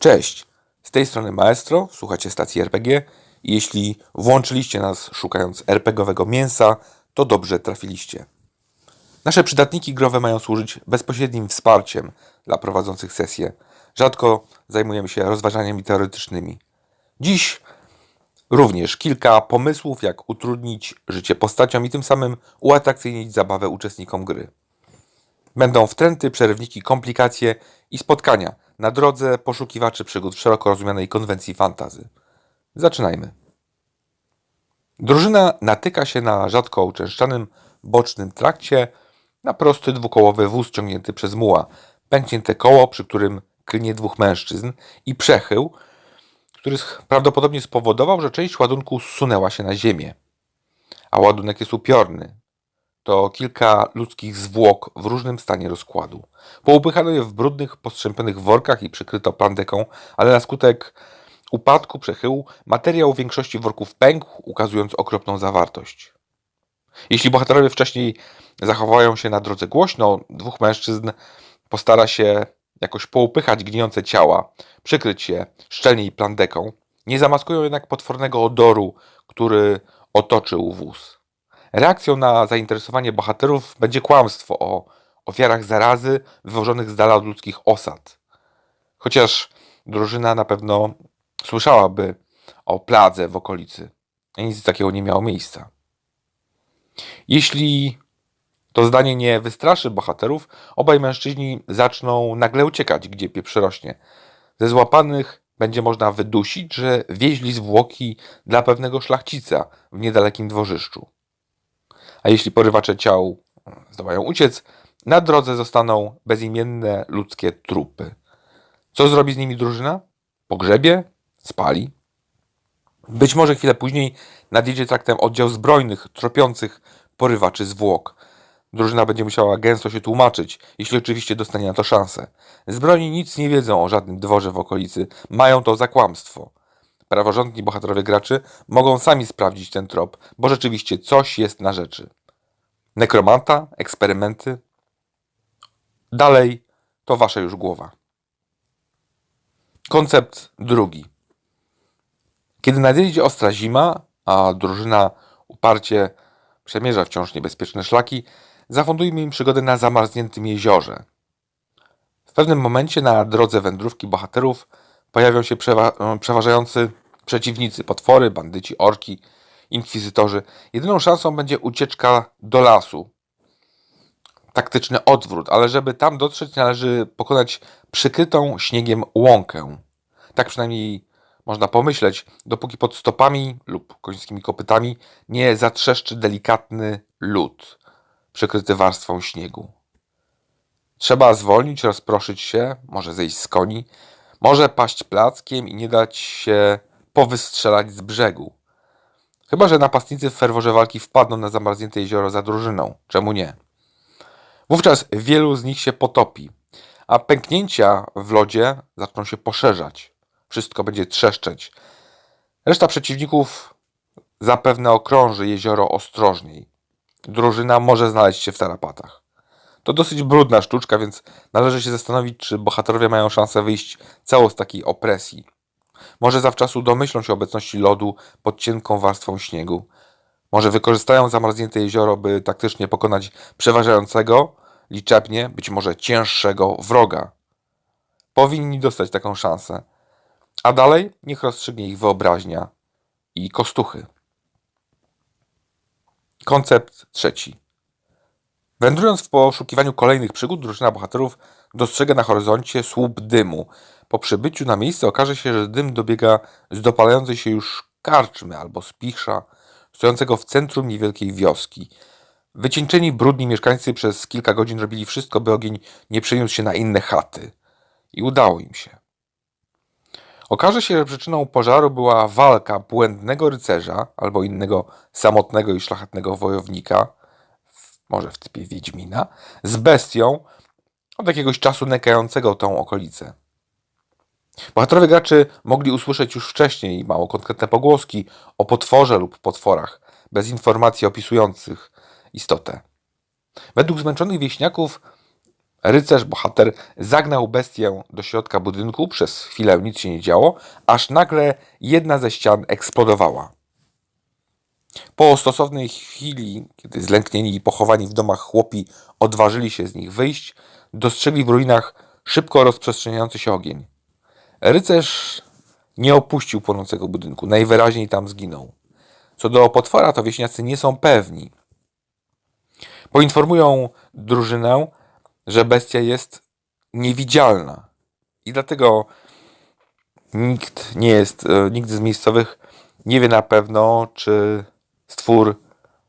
Cześć, z tej strony Maestro, słuchacie stacji RPG jeśli włączyliście nas szukając RPGowego mięsa, to dobrze trafiliście. Nasze przydatniki growe mają służyć bezpośrednim wsparciem dla prowadzących sesje. Rzadko zajmujemy się rozważaniami teoretycznymi. Dziś również kilka pomysłów, jak utrudnić życie postaciom i tym samym uatrakcyjnić zabawę uczestnikom gry. Będą wtręty, przerywniki, komplikacje i spotkania na drodze poszukiwaczy przygód w szeroko rozumianej konwencji fantazy. Zaczynajmy. Drużyna natyka się na rzadko uczęszczanym bocznym trakcie na prosty dwukołowy wóz ciągnięty przez muła, pęknięte koło, przy którym klnie dwóch mężczyzn i przechył, który prawdopodobnie spowodował, że część ładunku zsunęła się na ziemię. A ładunek jest upiorny, to kilka ludzkich zwłok w różnym stanie rozkładu. Poupychano je w brudnych, postrzępionych workach i przykryto plandeką, ale na skutek upadku, przechyłu, materiał w większości worków pękł, ukazując okropną zawartość. Jeśli bohaterowie wcześniej zachowają się na drodze głośno, dwóch mężczyzn postara się jakoś poupychać gnijące ciała, przykryć je szczelniej plandeką. Nie zamaskują jednak potwornego odoru, który otoczył wóz. Reakcją na zainteresowanie bohaterów będzie kłamstwo o ofiarach zarazy wywożonych z dala od ludzkich osad. Chociaż drużyna na pewno słyszałaby o pladze w okolicy. Nic takiego nie miało miejsca. Jeśli to zdanie nie wystraszy bohaterów, obaj mężczyźni zaczną nagle uciekać, gdzie pieprz rośnie. Ze złapanych będzie można wydusić, że wieźli zwłoki dla pewnego szlachcica w niedalekim dworzyszczu. A jeśli porywacze ciał zdołają uciec, na drodze zostaną bezimienne ludzkie trupy. Co zrobi z nimi drużyna? Pogrzebie? Spali? Być może chwilę później nadjedzie traktem oddział zbrojnych, tropiących porywaczy zwłok. Drużyna będzie musiała gęsto się tłumaczyć, jeśli oczywiście dostanie na to szansę. Zbrojni nic nie wiedzą o żadnym dworze w okolicy, mają to za kłamstwo. Praworządni bohaterowie graczy mogą sami sprawdzić ten trop, bo rzeczywiście coś jest na rzeczy. Nekromanta, eksperymenty. Dalej to wasza już głowa. Koncept drugi. Kiedy nadjedzie ostra zima, a drużyna uparcie przemierza wciąż niebezpieczne szlaki, zafundujmy im przygodę na zamarzniętym jeziorze. W pewnym momencie na drodze wędrówki bohaterów pojawią się przewa- przeważający przeciwnicy, potwory, bandyci, orki, inkwizytorzy. Jedyną szansą będzie ucieczka do lasu. Taktyczny odwrót, ale żeby tam dotrzeć, należy pokonać przykrytą śniegiem łąkę. Tak przynajmniej można pomyśleć, dopóki pod stopami lub końskimi kopytami nie zatrzeszczy delikatny lód, przykryty warstwą śniegu. Trzeba zwolnić, rozproszyć się, może zejść z koni, może paść plackiem i nie dać się powystrzelać z brzegu. Chyba, że napastnicy w ferworze walki wpadną na zamarznięte jezioro za drużyną. Czemu nie? Wówczas wielu z nich się potopi, a pęknięcia w lodzie zaczną się poszerzać. Wszystko będzie trzeszczeć. Reszta przeciwników zapewne okrąży jezioro ostrożniej. Drużyna może znaleźć się w tarapatach. To dosyć brudna sztuczka, więc należy się zastanowić, czy bohaterowie mają szansę wyjść cało z takiej opresji. Może zawczasu domyślą się obecności lodu pod cienką warstwą śniegu. Może wykorzystają zamarznięte jezioro, by taktycznie pokonać przeważającego, liczebnie, być może cięższego wroga. Powinni dostać taką szansę. A dalej niech rozstrzygnie ich wyobraźnia i kostuchy. Koncept trzeci. Wędrując w poszukiwaniu kolejnych przygód, drużyna bohaterów dostrzega na horyzoncie słup dymu. Po przybyciu na miejsce okaże się, że dym dobiega z dopalającej się już karczmy albo spichrza, stojącego w centrum niewielkiej wioski. Wycieńczeni, brudni mieszkańcy przez kilka godzin robili wszystko, by ogień nie przeniósł się na inne chaty. I udało im się. Okaże się, że przyczyną pożaru była walka błędnego rycerza albo innego samotnego i szlachetnego wojownika, może w typie Wiedźmina, z bestią od jakiegoś czasu nękającego tą okolicę. Bohaterowie graczy mogli usłyszeć już wcześniej mało konkretne pogłoski o potworze lub potworach, bez informacji opisujących istotę. Według zmęczonych wieśniaków Rycerz, bohater, zagnał bestię do środka budynku, przez chwilę nic się nie działo, aż nagle jedna ze ścian eksplodowała. Po stosownej chwili, kiedy zlęknieni i pochowani w domach chłopi odważyli się z nich wyjść, dostrzegli w ruinach szybko rozprzestrzeniający się ogień. Rycerz nie opuścił płonącego budynku, najwyraźniej tam zginął. Co do potwora, to wieśniacy nie są pewni. Poinformują drużynę, że bestia jest niewidzialna. I dlatego nikt nie jest, e, nikt z miejscowych nie wie na pewno, czy stwór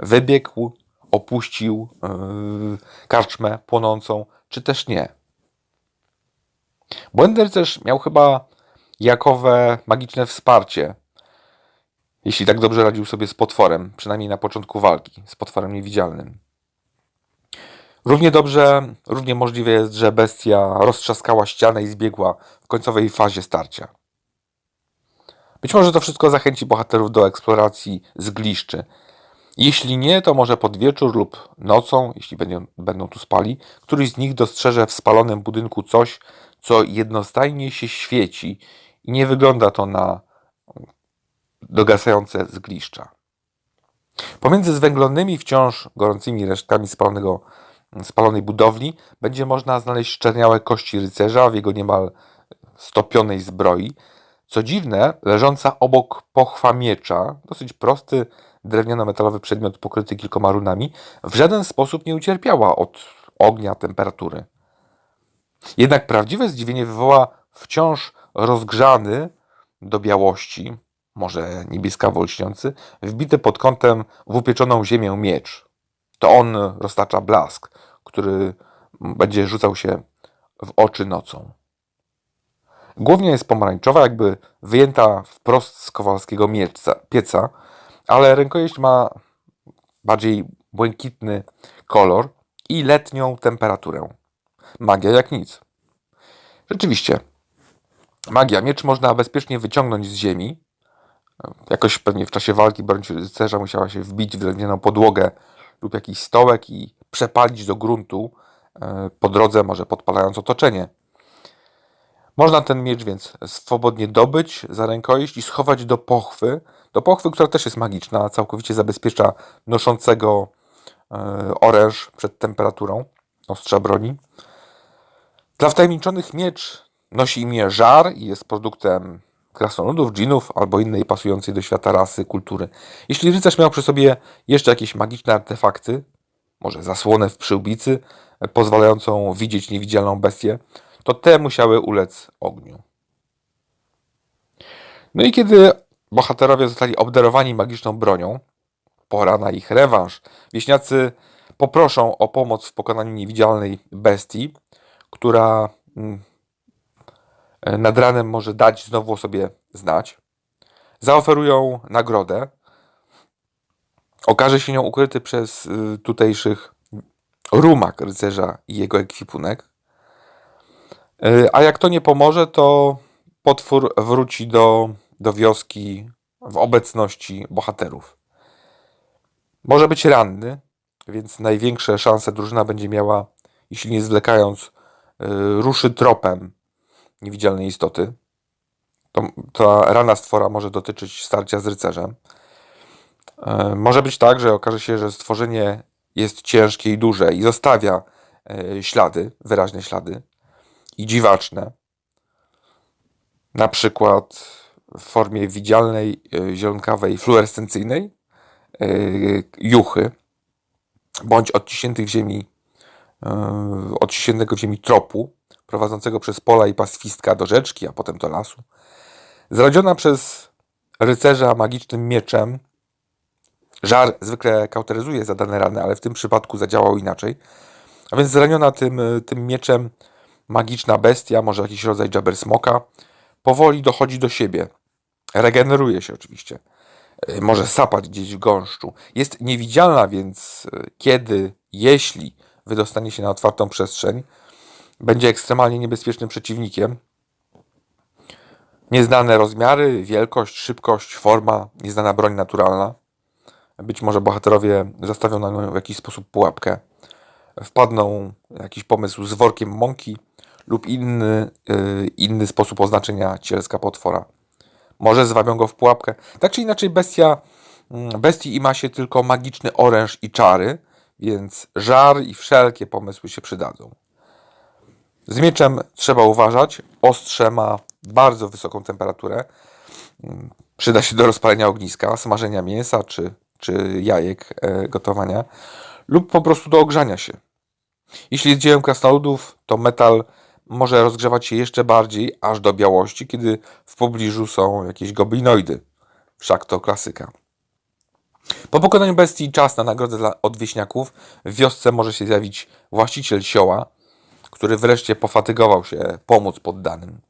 wybiegł, opuścił e, karczmę płonącą, czy też nie. Błędy rycerz miał chyba jakowe magiczne wsparcie, jeśli tak dobrze radził sobie z potworem, przynajmniej na początku walki, z potworem niewidzialnym. Równie dobrze, równie możliwe jest, że bestia roztrzaskała ścianę i zbiegła w końcowej fazie starcia. Być może to wszystko zachęci bohaterów do eksploracji zgliszczy. Jeśli nie, to może pod wieczór lub nocą, jeśli będą, będą tu spali, któryś z nich dostrzeże w spalonym budynku coś, co jednostajnie się świeci i nie wygląda to na dogasające zgliszcza. Pomiędzy zwęglonymi, wciąż gorącymi resztkami spalonego, spalonej budowli będzie można znaleźć szczerniałe kości rycerza w jego niemal stopionej zbroi. Co dziwne, leżąca obok pochwa miecza, dosyć prosty, drewniano-metalowy przedmiot pokryty kilkoma runami, w żaden sposób nie ucierpiała od ognia, temperatury. Jednak prawdziwe zdziwienie wywoła wciąż rozgrzany do białości, może niebieskawo lśniący, wbity pod kątem w upieczoną ziemię miecz. To on roztacza blask, który będzie rzucał się w oczy nocą. Głównie jest pomarańczowa, jakby wyjęta wprost z kowalskiego mieca, pieca, ale rękojeść ma bardziej błękitny kolor i letnią temperaturę. Magia jak nic. Rzeczywiście, magia. Miecz można bezpiecznie wyciągnąć z ziemi. Jakoś pewnie w czasie walki broń rycerza musiała się wbić w drewnianą podłogę lub jakiś stołek i przepalić do gruntu, e, po drodze może podpalając otoczenie. Można ten miecz więc swobodnie dobyć za rękojeść i schować do pochwy. Do pochwy, która też jest magiczna, całkowicie zabezpiecza noszącego e, oręż przed temperaturą ostrza broni. Dla wtajemniczonych miecz nosi imię Żar i jest produktem krasnoludów, dżinów albo innej pasującej do świata rasy, kultury. Jeśli rycerz miał przy sobie jeszcze jakieś magiczne artefakty, może zasłonę w przyłbicy, pozwalającą widzieć niewidzialną bestię, to te musiały ulec ogniu. No i kiedy bohaterowie zostali obdarowani magiczną bronią, pora na ich rewanż. Wieśniacy poproszą o pomoc w pokonaniu niewidzialnej bestii, która mm, e, nad ranem może dać znowu o sobie znać. Zaoferują nagrodę. Okaże się nią ukryty przez y, tutejszych rumak rycerza i jego ekwipunek. Y, A jak to nie pomoże, to potwór wróci do, do wioski w obecności bohaterów. Może być ranny, więc największe szanse drużyna będzie miała, jeśli nie zwlekając, y, ruszy tropem niewidzialnej istoty. To, ta rana stwora może dotyczyć starcia z rycerzem. Y, Może być tak, że okaże się, że stworzenie jest ciężkie i duże i zostawia ślady, wyraźne ślady i dziwaczne. Na przykład w formie widzialnej, y, zielonkawej, fluorescencyjnej y, juchy, bądź odciśniętych w ziemi, y, odciśniętego w ziemi tropu, prowadzącego przez pola i pastwiska do rzeczki, a potem do lasu. Zradziona przez rycerza magicznym mieczem, żar zwykle kauteryzuje zadane rany, ale w tym przypadku zadziałał inaczej. A więc zraniona tym, tym mieczem magiczna bestia, może jakiś rodzaj Jabbersmoka, powoli dochodzi do siebie. Regeneruje się oczywiście. Y, Może sapać gdzieś w gąszczu. Jest niewidzialna, więc y, kiedy, jeśli wydostanie się na otwartą przestrzeń, będzie ekstremalnie niebezpiecznym przeciwnikiem. Nieznane rozmiary, wielkość, szybkość, forma, nieznana broń naturalna. Być może bohaterowie zastawią na nią w jakiś sposób pułapkę. wpadną jakiś pomysł z workiem mąki lub inny, yy, inny sposób oznaczenia cielska potwora. Może zwabią go w pułapkę. Tak czy inaczej bestia, mm, bestii ima się tylko magiczny oręż i czary, więc żar i wszelkie pomysły się przydadzą. Z mieczem trzeba uważać. Ostrze ma bardzo wysoką temperaturę. Mm, Przyda się do rozpalenia ogniska, smażenia mięsa czy, czy jajek, e, gotowania lub po prostu do ogrzania się. Jeśli jest dziełem krasnoludów, to metal może rozgrzewać się jeszcze bardziej, aż do białości, kiedy w pobliżu są jakieś goblinoidy. Wszak to klasyka. Po pokonaniu bestii czas na nagrodę dla odwieśniaków. W wiosce może się zjawić właściciel sioła, który wreszcie pofatygował się pomóc poddanym.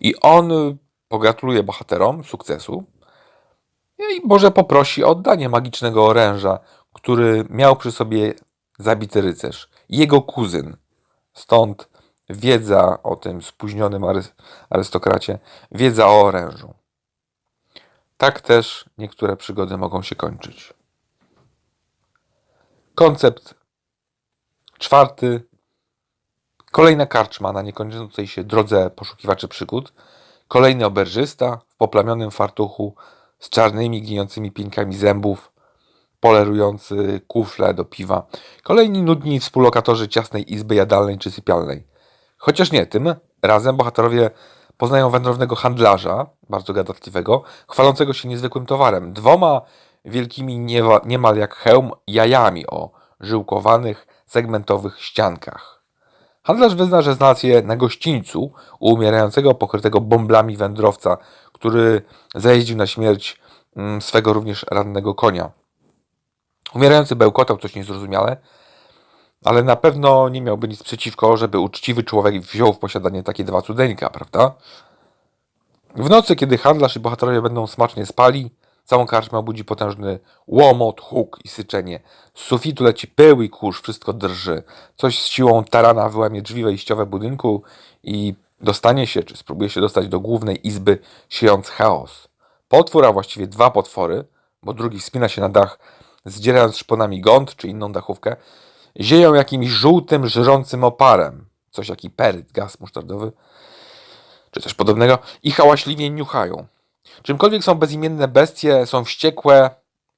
I on pogratuluje bohaterom sukcesu i może poprosi o oddanie magicznego oręża, który miał przy sobie zabity rycerz. Jego kuzyn. Stąd wiedza o tym spóźnionym ary- arystokracie, wiedza o orężu. Tak też niektóre przygody mogą się kończyć. Koncept czwarty. Kolejna karczma na niekończącej się drodze poszukiwaczy przygód. Kolejny oberżysta w poplamionym fartuchu z czarnymi, gnijącymi pieńkami zębów, polerujący kufle do piwa. Kolejni nudni współlokatorzy ciasnej izby jadalnej czy sypialnej. Chociaż nie, tym razem bohaterowie poznają wędrownego handlarza, bardzo gadatliwego, chwalącego się niezwykłym towarem. Dwoma wielkimi, niemal jak hełm, jajami o żyłkowanych, segmentowych ściankach. Handlarz wyzna, że znalazł je na gościńcu u umierającego, pokrytego bąblami wędrowca, który zajeździł na śmierć mm, swego również rannego konia. Umierający bełkotał coś niezrozumiale, ale na pewno nie miałby nic przeciwko, żeby uczciwy człowiek wziął w posiadanie takie dwa cudeńka, prawda? W nocy, kiedy handlarz i bohaterowie będą smacznie spali, całą karczmę obudzi potężny łomot, huk i syczenie. Z sufitu leci pył i kurz, wszystko drży. Coś z siłą tarana wyłamie drzwi wejściowe budynku i dostanie się, czy spróbuje się dostać do głównej izby, siejąc chaos. Potwór, a właściwie dwa potwory, bo drugi wspina się na dach, zdzierając szponami gąd czy inną dachówkę, zieją jakimś żółtym, żrącym oparem, coś jak peryt, gaz musztardowy, czy coś podobnego, i hałaśliwie niuchają. Czymkolwiek są bezimienne bestie, są wściekłe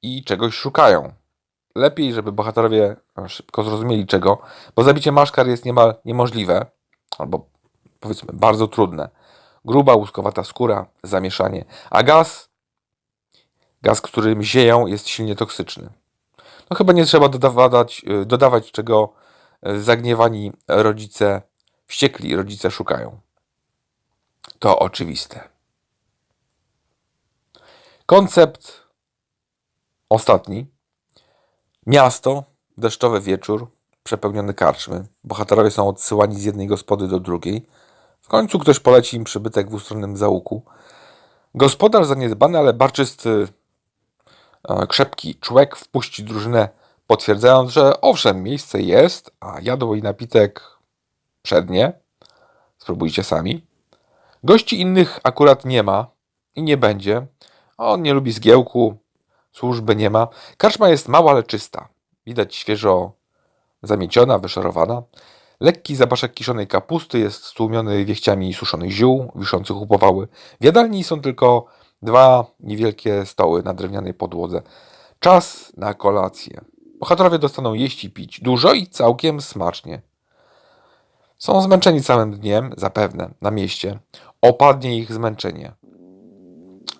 i czegoś szukają. Lepiej, żeby bohaterowie szybko zrozumieli czego, bo zabicie maszkar jest niemal niemożliwe, albo powiedzmy bardzo trudne. Gruba, łuskowata skóra, zamieszanie, a gaz, gaz, którym zieją, jest silnie toksyczny. No chyba nie trzeba dodawać, y, dodawać czego y, zagniewani rodzice, wściekli rodzice szukają. To oczywiste. Koncept ostatni. Miasto, deszczowy wieczór, przepełniony karczmy. Bohaterowie są odsyłani z jednej gospody do drugiej. W końcu ktoś poleci im przybytek w ustronnym załuku. Gospodarz zaniedbany, ale barczysty, krzepki człek wpuści drużynę, potwierdzając, że owszem, miejsce jest, a jadło i napitek przednie. Spróbujcie sami. Gości innych akurat nie ma i nie będzie. On nie lubi zgiełku, służby nie ma. Karczma jest mała, ale czysta. Widać świeżo zamieciona, wyszorowana. Lekki zapaszek kiszonej kapusty jest stłumiony wieściami suszonych ziół, wiszących u powały. W jadalni są tylko dwa niewielkie stoły na drewnianej podłodze. Czas na kolację. Bohaterowie dostaną jeść i pić. Dużo i całkiem smacznie. Są zmęczeni całym dniem, zapewne, na mieście. Opadnie ich zmęczenie.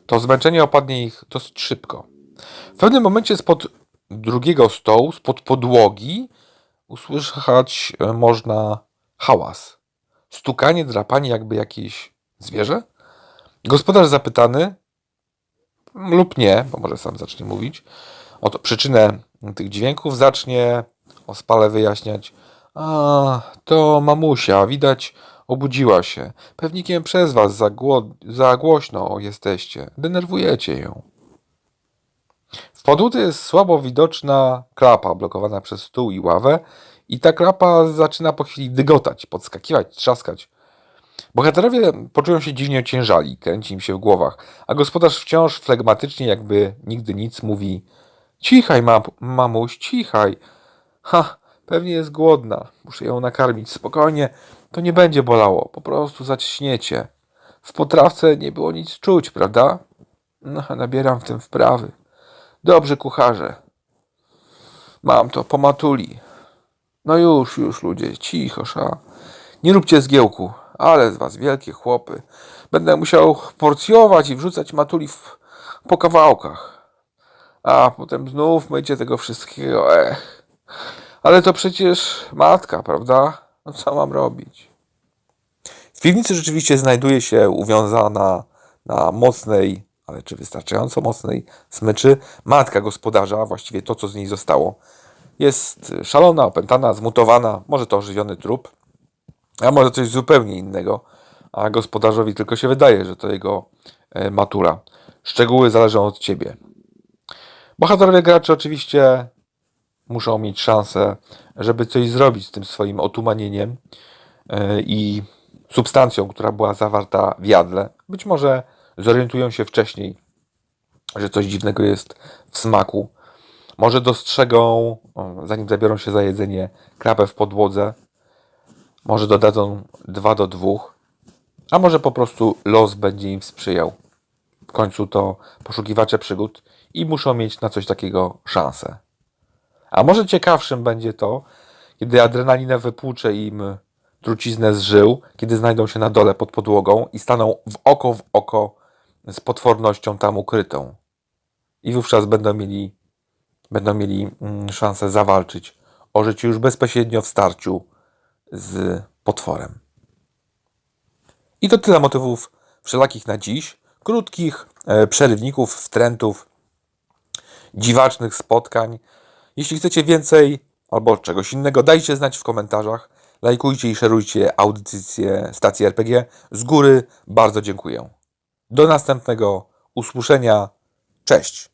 To zmęczenie opadnie ich dosyć szybko. W pewnym momencie spod drugiego stołu, spod podłogi, usłyszeć e, można hałas. Stukanie, drapanie, jakby jakieś zwierzę. Gospodarz zapytany, lub nie, bo może sam zacznie mówić, o to przyczynę tych dźwięków, zacznie ospale wyjaśniać. A, to mamusia, widać, obudziła się. Pewnikiem przez was za, za głośno jesteście. Denerwujecie ją. W podłodze jest słabo widoczna klapa blokowana przez stół i ławę i ta klapa zaczyna po chwili dygotać, podskakiwać, trzaskać. Bohaterowie poczują się dziwnie ociężali, kręci im się w głowach, a gospodarz wciąż flegmatycznie, jakby nigdy nic, mówi Cichaj, mam, mamuś, cichaj. Ha, Pewnie jest głodna. Muszę ją nakarmić. Spokojnie, to nie będzie bolało. Po prostu zaciśniecie. W potrawce nie było nic czuć, prawda? No, nabieram w tym wprawy. Dobrze, kucharze. Mam to po matuli. No już, już, ludzie, cicho, sza. Nie róbcie zgiełku, ale z was wielkie chłopy. Będę musiał porcjować i wrzucać matuli w, po kawałkach. A potem znów mycie tego wszystkiego, ech. Ale to przecież matka, prawda? No co mam robić? W piwnicy rzeczywiście znajduje się uwiązana na mocnej, ale czy wystarczająco mocnej smyczy matka gospodarza, właściwie to, co z niej zostało. Jest szalona, opętana, zmutowana, może to ożywiony trup, a może coś zupełnie innego, a gospodarzowi tylko się wydaje, że to jego e, matura. Szczegóły zależą od ciebie. Bohaterowie gracze oczywiście muszą mieć szansę, żeby coś zrobić z tym swoim otumanieniem e, i substancją, która była zawarta w jadle. Być może zorientują się wcześniej, że coś dziwnego jest w smaku. Może dostrzegą, zanim zabiorą się za jedzenie, krapę w podłodze. Może dodadzą dwa do dwóch. A może po prostu los będzie im sprzyjał. W końcu to poszukiwacze przygód i muszą mieć na coś takiego szansę. A może ciekawszym będzie to, kiedy adrenalina wypłucze im truciznę z żył, kiedy znajdą się na dole pod podłogą i staną w oko w oko z potwornością tam ukrytą. I wówczas będą mieli, będą mieli mm, szansę zawalczyć o życie już bezpośrednio w starciu z potworem. I to tyle motywów wszelakich na dziś. Krótkich e, przerywników, wtrętów, dziwacznych spotkań. Jeśli chcecie więcej albo czegoś innego, dajcie znać w komentarzach. Lajkujcie i szerujcie audycję stacji RPG. Z góry bardzo dziękuję. Do następnego usłyszenia. Cześć.